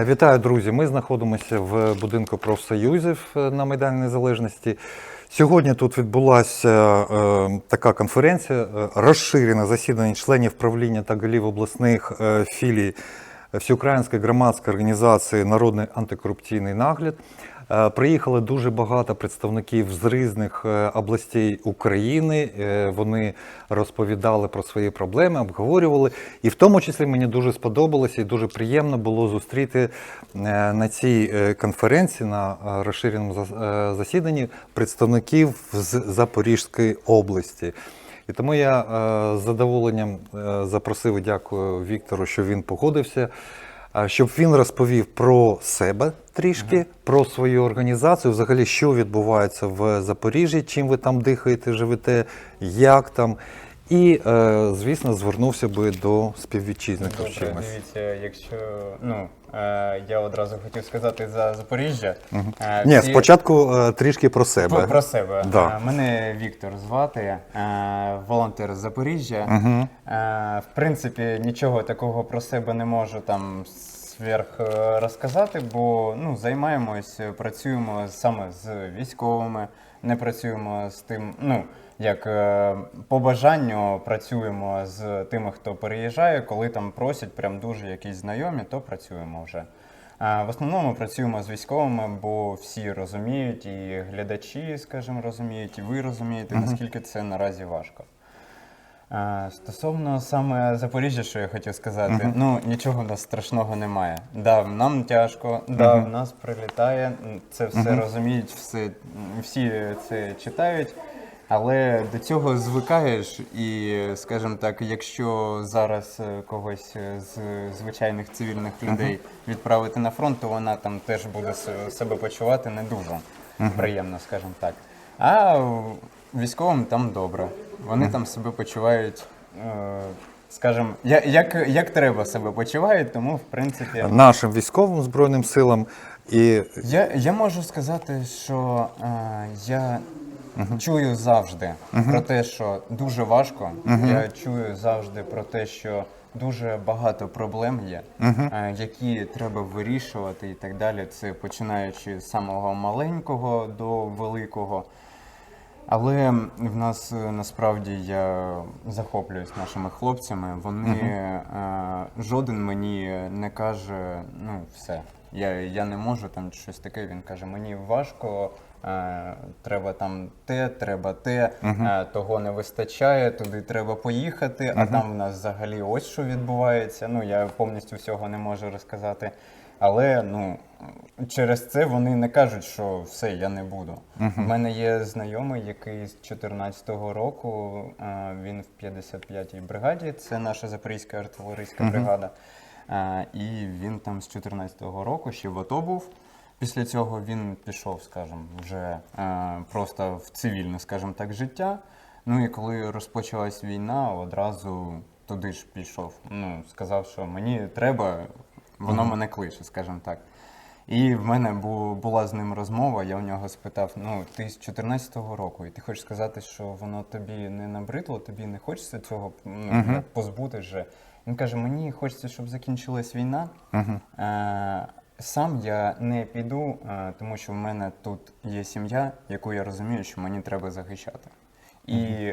Е, Вітаю, друзі! Ми знаходимося в будинку профсоюзів е, на Майдані Незалежності. Сьогодні тут відбулася е, така конференція, розширене засідання членів правління та голів обласних філій Всеукраїнської громадської організації Народний антикорупційний нагляд. Е, Приїхали дуже багато представників з різних е, областей України. Е, Вони розповідали про свої проблеми, обговорювали. І в тому числі мені дуже сподобалося і дуже приємно було зустріти на цій конференції на розширеному засіданні представників з Запорізької області. І тому я з задоволенням запросив і дякую Віктору, що він погодився, щоб він розповів про себе трішки, про свою організацію, взагалі, що відбувається в Запоріжжі, чим ви там дихаєте, живете, як там. І, е, звісно, звернувся би до співвітчизників Добре, чимось. дивіться, якщо ну е, я одразу хотів сказати за Запоріжжя. Е, Ні, всі- спочатку е, трішки про себе. про, про себе. Да. Е, Мене Віктор звати, е, волонтер з Запоріжжя. Е, В принципі, нічого такого про себе не можу там сверх е, розказати, бо ну, займаємось, е, працюємо саме з військовими, не працюємо з тим, ну. Як е, по бажанню працюємо з тими, хто переїжджає, коли там просять прям дуже якісь знайомі, то працюємо вже. В основному працюємо з військовими, бо всі розуміють, і глядачі, скажімо, розуміють, і ви розумієте, наскільки це наразі важко. А, Стосовно саме Запоріжжя, що я хотів сказати, ну нічого нас страшного немає. Да, нам тяжко, да, в нас прилітає, це все розуміють, все, всі це читають. Але до цього звикаєш, і, скажімо так, якщо зараз е, когось з звичайних цивільних людей відправити на фронт, то вона там теж буде себе почувати не дуже приємно, скажімо так. А військовим там добре. Вони там себе почувають, е, скажімо, я- як, як треба себе почувають, тому в принципі. Нашим військовим збройним силам і Я, я можу сказати, що е, я чую завжди про те, що дуже важко. Я чую завжди про те, що дуже багато проблем є, е, які треба вирішувати і так далі. Це починаючи з самого маленького до великого. Але в нас е, насправді я захоплююсь нашими хлопцями. Вони е, жоден мені не каже, ну все, я, я не можу там щось таке. Він каже, мені важко, е, треба там те, треба те, е, того не вистачає, туди треба поїхати, а там в нас взагалі ось що відбувається. Ну я повністю всього не можу розказати. Але ну через це вони не кажуть, що все, я не буду. У мене є знайомий, який з 14-го року е, він в 55-й бригаді. Це наша запорізька артилерійська бригада. Е, І він там з 14-го року ще в АТО був. Після цього він пішов, скажімо, вже е, просто в цивільне, скажімо так, життя. Ну і коли розпочалась війна, одразу туди ж пішов. Ну, сказав, що мені треба, воно мене кличе, скажімо так. І в мене була з ним розмова, я у нього спитав: ну, ти з 14-го року, і ти хочеш сказати, що воно тобі не набридло, тобі не хочеться цього ну, позбутись вже. Він каже: мені хочеться, щоб закінчилась війна. Е, сам я не піду, е, тому що в мене тут є сім'я, яку я розумію, що мені треба захищати. І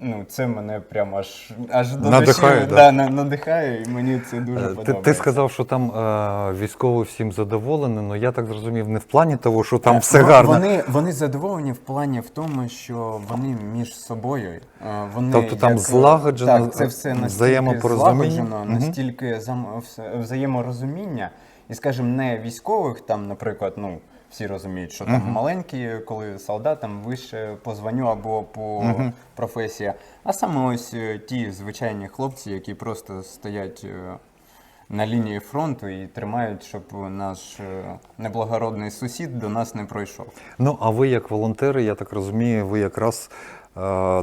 ну, це мене прямо аж, аж до Надихає, душі да? да, надихає, і мені це дуже Е, подобається. Ти, ти сказав, що там е, військові всім задоволені, але я так зрозумів, не в плані того, що там все Е, гарно. Вони, вони задоволені в плані в тому, що вони між собою. е, Вони Тобто там як- злагоджено, так, це все настільки взаємопорозуміння? злагоджено, настільки взаєморозуміння. І, скажімо, не військових, там, наприклад, ну. Всі розуміють, що там маленькі, коли солдатам вище по званню або по професії. А саме ось е, ті звичайні хлопці, які просто стоять е, на лінії фронту і тримають, щоб наш е, неблагородний сусід до нас не пройшов. Ну, а ви, як волонтери, я так розумію, ви якраз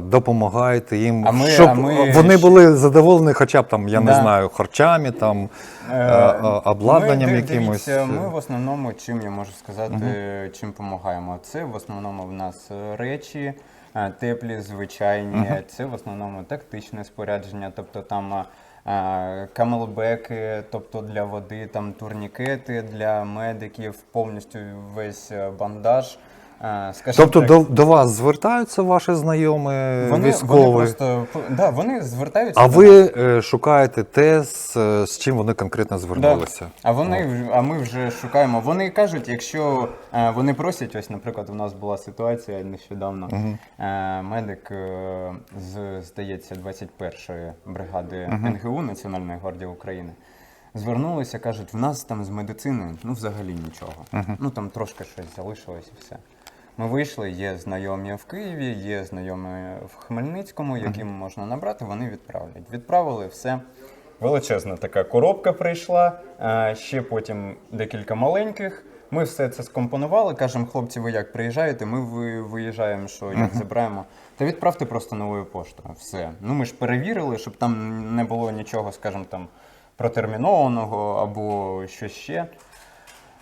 допомагаєте їм, А ми- щоб а ми вони були задоволені, хоча б там, я не знаю, харчами, там, е, Е, е, обладнанням ми, якимось. Дивіться, ми в основному, чим я можу сказати, чим допомагаємо. Це в основному в нас е, речі, е, теплі, звичайні, це в основному тактичне спорядження, тобто там. е, е, камелбеки, тобто для води, там турнікети для медиків, повністю весь е, бандаж. Скажімо Тобто так, до, до вас звертаються ваші знайомі вони, військові, вони просто да, вони звертаються. а до ви е, шукаєте те, з, з чим вони конкретно Да. звернулися. А вони а ми вже шукаємо. Вони кажуть, якщо е, вони просять, ось, наприклад, у нас була ситуація нещодавно. Е, медик з здається 21-ї бригади НГУ Національної гвардії України. Звернулися, кажуть, в нас там з медицини ну взагалі нічого. Ну там трошки щось залишилось і все. Ми вийшли, є знайомі в Києві, є знайомі в Хмельницькому, яким можна набрати, вони відправлять. Відправили все. Величезна така коробка прийшла, е, ще потім декілька маленьких. Ми все це скомпонували. Кажемо, хлопці, ви як приїжджаєте? Ми виїжджаємо, що як забираємо. Та відправте просто новою поштою. Все. Ну ми ж перевірили, щоб там не було нічого, скажімо там, протермінованого або щось ще.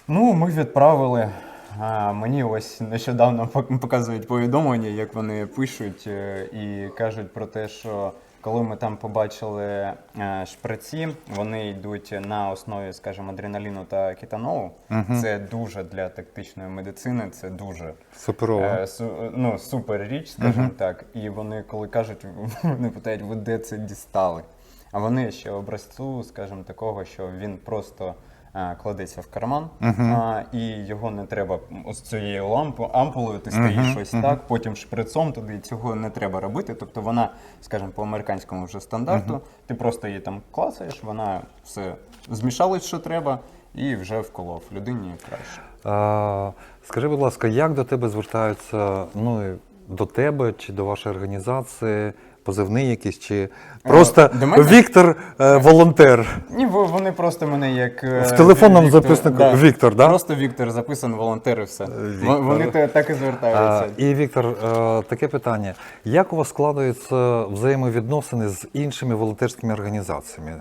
Ну, ми відправили. А, мені ось нещодавно пок- показують повідомлення, як вони пишуть е, і кажуть про те, що коли ми там побачили е, шприці, вони йдуть на основі, скажімо, адреналіну та кетанолу. Це дуже для тактичної медицини, це дуже Суперово. е, су- ну, супер річ, скажімо так. І вони, коли кажуть, вони питають, ви де це дістали? А вони ще образцю, скажімо, такого, що він просто кладеться в карман, а, і його не треба ось цією лампою, ампулою, ти стоїш ось так, потім шприцом туди. Цього не треба робити. Тобто вона, скажімо, по американському вже стандарту, ти просто її там клацаєш, вона все змішалась, що треба, і вже вколов. Людині краще. А, скажи, будь ласка, як до тебе звертаються ну, до тебе чи до вашої організації, позивний якийсь, чи просто до мене? Віктор е, волонтер. Ні, во- вони просто мене як. е, В телефонному Віктор- записнику Віктор, да? Просто Віктор записан, волонтер і все. Віктор. Вони те- так і звертаються. і Віктор, е, таке питання: як у вас складаються взаємовідносини з іншими волонтерськими організаціями?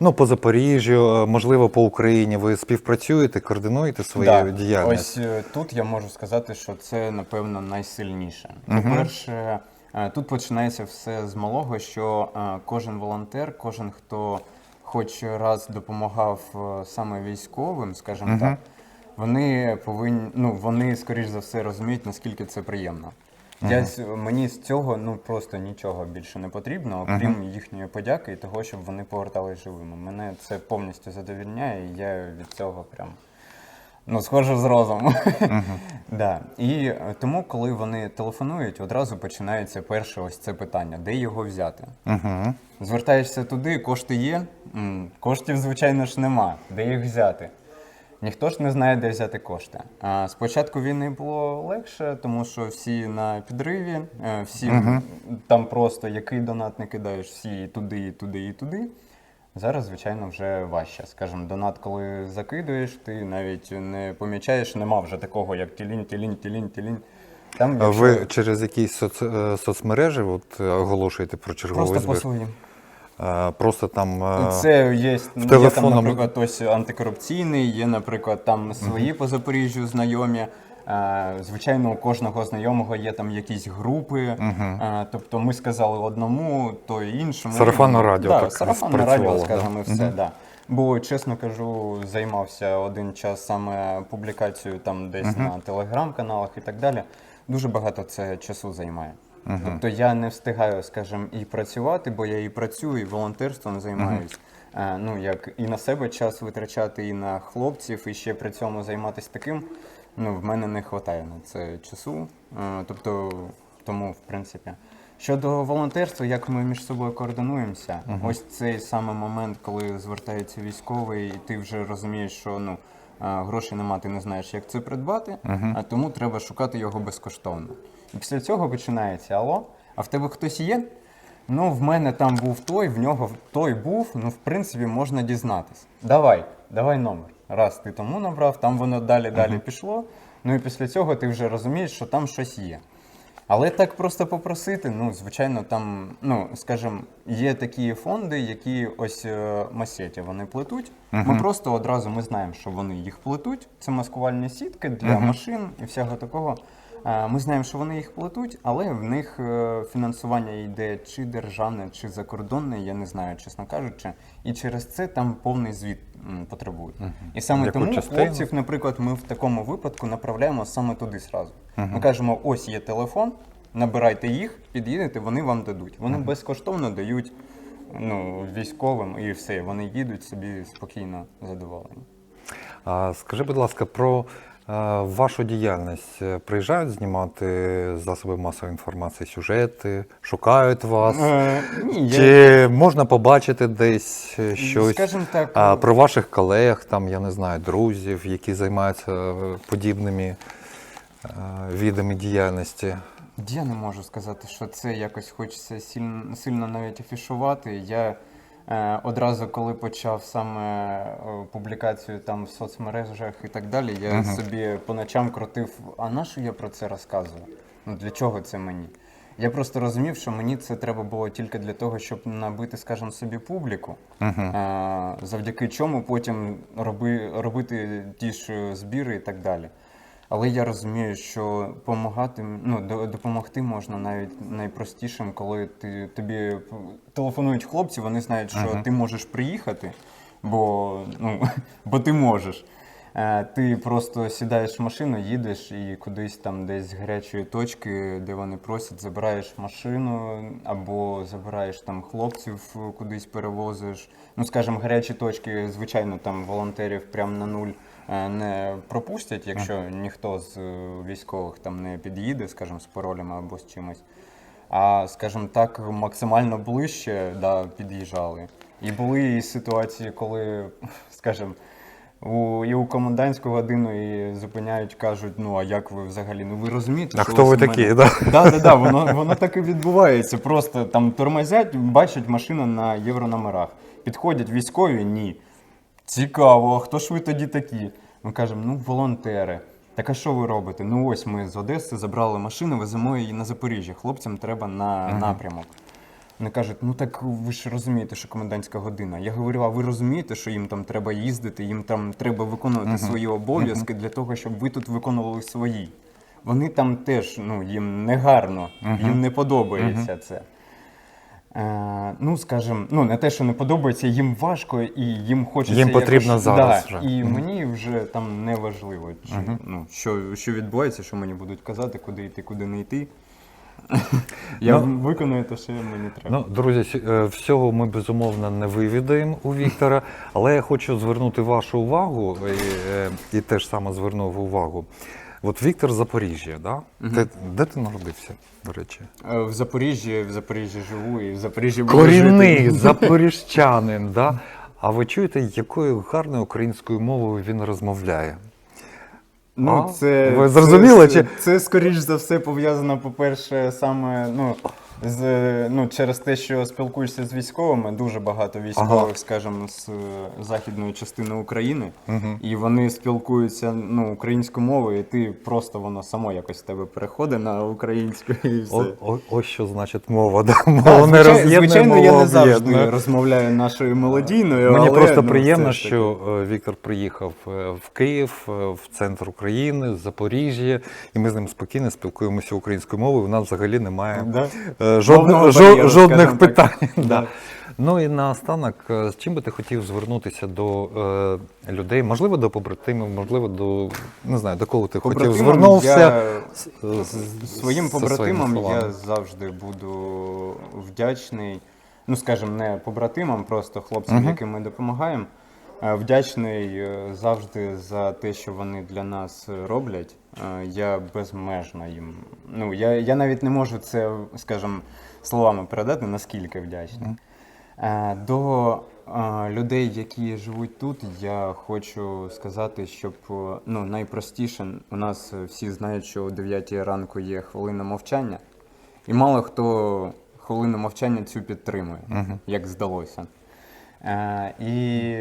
Ну, по Запоріжжю, е, можливо, по Україні. Ви співпрацюєте, координуєте свою Да. діяльність? Ось е, тут я можу сказати, що це напевно найсильніше. По-перше, е, тут починається все з малого, що е, кожен волонтер, кожен хто хоч раз допомагав е, саме військовим, скажімо так, вони повинні, ну вони скоріш за все розуміють, наскільки це приємно. Я з- мені з цього ну просто нічого більше не потрібно, окрім їхньої подяки і того, щоб вони повертались живими. Мене це повністю задовільняє, і я від цього прям Ну, схоже з розуму. да. І е, тому, коли вони телефонують, одразу починається перше ось це питання: де його взяти? Угу. Звертаєшся туди, кошти є? Коштів, звичайно ж, нема. Де їх взяти? Ніхто ж не знає, де взяти кошти. А спочатку війни було легше, тому що всі на підриві, е, всі там просто який донат не кидаєш, всі і туди, і туди, і туди. Зараз, звичайно, вже важче. Скажімо, донат, коли закидуєш, ти навіть не помічаєш, нема вже такого, як тілінь, тілінь, тілінь, тілінь. Там А якщо- ви через якісь соц... е, соцмережі от, е, оголошуєте про черговий просто по своїм. Е, Просто там. е, Це є, є там, наприклад, ось антикорупційний, є, наприклад, там свої по Запоріжжю знайомі. Е, Звичайно, у кожного знайомого є там якісь групи. Е, Тобто ми сказали одному, то іншому. Сарафанне радіо да, так сарафанне радіо, скажімо, да? все. Да. Бо, чесно кажу, займався один час саме публікацією там десь на телеграм-каналах і так далі. Дуже багато це часу займає. Тобто я не встигаю, скажімо, і працювати, бо я і працюю, і волонтерством займаюсь. Е, Ну, як і на себе час витрачати, і на хлопців, і ще при цьому займатися таким. Ну, в мене не вистачає на це часу. Е, Тобто, тому, в принципі. Щодо волонтерства, як ми між собою координуємося, ось цей саме момент, коли звертається військовий, і ти вже розумієш, що ну а, грошей нема, ти не знаєш, як це придбати, а тому треба шукати його безкоштовно. І після цього починається алло, а в тебе хтось є? Ну, в мене там був той, в нього той був. Ну, в принципі, можна дізнатись. Давай, давай номер. Раз ти тому набрав, там воно далі далі пішло. Ну і після цього ти вже розумієш, що там щось є. Але так просто попросити, ну, звичайно, там, ну, скажімо, є такі фонди, які ось е, масеті вони плетуть. Ми просто одразу ми знаємо, що вони їх плетуть. Це маскувальні сітки для машин і всього такого. Е, Ми знаємо, що вони їх платуть, але в них е, фінансування йде чи державне, чи закордонне, я не знаю, чесно кажучи. І через це там повний звіт потребують. І саме Яку тому частину? хлопців, наприклад, ми в такому випадку направляємо саме туди зразу. Ми кажемо: ось є телефон, набирайте їх, під'їдете, вони вам дадуть. Вони безкоштовно дають ну, військовим і все. Вони їдуть собі спокійно задоволені. А скажи, будь ласка, про вашу діяльність. Е, Приїжджають знімати засоби масової інформації, сюжети, шукають вас. Е, ні, я- Чи можна побачити десь е, щось Скажімо так, про ваших колег, там, я не знаю, друзів, які займаються е, подібними видами діяльності? Я не можу сказати, що це якось хочеться сильно, сильно навіть афішувати. Я одразу, коли почав саме е, публікацію там в соцмережах і так далі, я собі по ночам крутив, а на що я про це розказую? Ну для чого це мені? Я просто розумів, що мені це треба було тільки для того, щоб набити, скажімо, собі публіку, е, завдяки чому потім роби, робити ті ж збіри і так далі. Але я розумію, що помагати, ну, допомогти можна навіть найпростішим, коли ти, тобі телефонують хлопці, вони знають, що ти можеш приїхати, бо, ну, бо ти можеш. Е, Ти просто сідаєш в машину, їдеш і кудись там десь з гарячої точки, де вони просять, забираєш машину або забираєш там хлопців, кудись перевозиш. Ну, скажімо, гарячі точки, звичайно, там волонтерів прямо на нуль не пропустять, якщо ніхто з е, військових там не під'їде, скажімо, з паролями або з чимось. А, скажімо так, максимально ближче да, під'їжджали. І були і ситуації, коли, скажімо, у, і у комендантську годину і зупиняють, кажуть, ну а як ви взагалі? Ну ви розумієте, А що хто ви у мене- Да? Да, да, да, воно, воно так і відбувається. Просто там тормозять, бачать машину на єврономерах. Підходять військові, ні. Цікаво, а хто ж ви тоді такі? Ми кажемо, ну, волонтери. Так а що ви робите? Ну ось ми з Одеси забрали машину, веземо її на Запоріжжя. Хлопцям треба на напрямок. Вони кажуть, ну так ви ж розумієте, що комендантська година. Я говорю, а ви розумієте, що їм там треба їздити, їм там треба виконувати свої обов'язки для того, щоб ви тут виконували свої. Вони там теж, ну, їм не гарно, їм не подобається це. Е, ну, скажімо, ну не те, що не подобається, їм важко і їм хочеться. Їм потрібно якось, зараз да, вже. І мені вже там не важливо, чи, ну, що, що відбувається, що мені будуть казати, куди йти, куди не йти. Я Ну, виконую те, що мені треба. Ну, друзі, е, всього ми безумовно не вивідаємо у Віктора, але я хочу звернути вашу увагу і, е, і теж саме звернув увагу. От Віктор Запоріжжя, да? Ти, де ти народився, до речі? Е, В Запоріжжі, в Запоріжжі живу і в Запоріжжі буду Корінний жити. запоріжчанин, да? А ви чуєте, якою гарною українською мовою він розмовляє? Ну, А? це, Ви зрозуміли, це, чи- це, скоріш за все пов'язано, по-перше, саме ну, з, ну, через те, що спілкуєшся з військовими, дуже багато військових, Ага. скажімо, з е, західної частини України, і вони спілкуються ну, українською мовою, і ти просто воно само якось в тебе переходить на українську і все. О, о, ось що значить мова, да? Мова Так, не звичай- роз'єднує, звичайно, мова я не завжди об'єднує. розмовляю нашою мелодійною. Мені але, просто ну, приємно, все ж таки. що е, Віктор приїхав е, в Київ, е, в центр України, з Запоріжжя, і ми з ним спокійно спілкуємося українською мовою. У нас взагалі немає Да. е, жодних, жо- бар'єру, жодних скажімо так. питань. Да. Ну і наостанок, е, з чим би ти хотів звернутися до е, людей, можливо, до побратимів, можливо, до не знаю, до кого ти хотів Побратимам звернувся. я- з- з- З своїм зі своїми побратимам словами. я завжди буду вдячний. Ну, скажімо, не побратимам, просто хлопцям, яким ми допомагаємо. А Вдячний е, завжди за те, що вони для нас роблять. Е, Я безмежно їм. Ну, я, я навіть не можу це, скажімо, словами передати, наскільки вдячний. Е, До е, людей, які живуть тут, я хочу сказати, щоб е, ну, найпростіше, у нас е, всі знають, що о 9 ранку є хвилина мовчання, і мало хто хвилину мовчання цю підтримує, як здалося. Е, І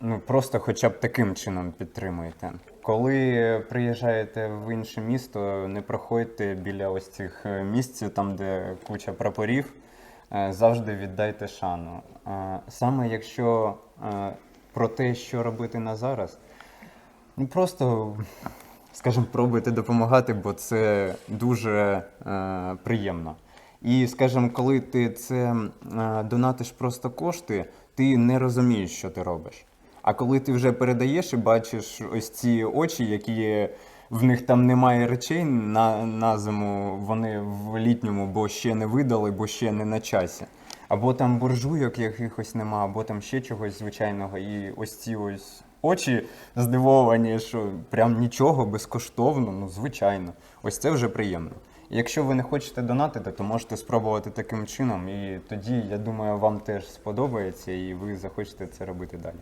ну, просто хоча б таким чином підтримуйте. Коли приїжджаєте в інше місто, не проходьте біля ось цих е, місць, там, де куча прапорів. Е, Завжди віддайте шану. Саме якщо про те, що робити на зараз, ну просто скажімо, пробуйте допомагати, бо це дуже приємно. І, скажімо, коли ти це донатиш просто кошти, ти не розумієш, що ти робиш. А коли ти вже передаєш і бачиш ось ці очі, які в них там немає речей на, на зиму, вони в літньому, бо ще не видали, бо ще не на часі. Або там буржуйок якихось нема, або там ще чогось звичайного. І ось ці ось очі здивовані, що прям нічого безкоштовно, ну звичайно. Ось це вже приємно. І Якщо ви не хочете донатити, то можете спробувати таким чином, і тоді, я думаю, вам теж сподобається, і ви захочете це робити далі.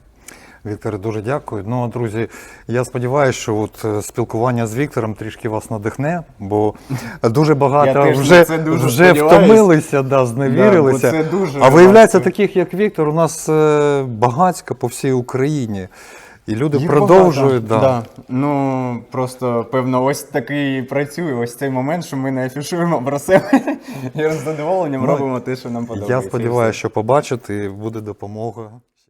Вікторе, дуже дякую. Ну, друзі, я сподіваюся, що от е, спілкування з Віктором трішки вас надихне, бо дуже багато вже, це дуже вже втомилися, да, зневірилися. Да, це дуже а виявляється, важко. таких як Віктор, у нас е, багацько по всій Україні. І люди Їх продовжують. багато. Да. Да. Ну просто певно, ось такий працює. Ось цей момент, що ми не афішуємо про себе і з задоволенням Ну, робимо те, що нам подобається. Я сподіваюся, що побачите, буде допомога.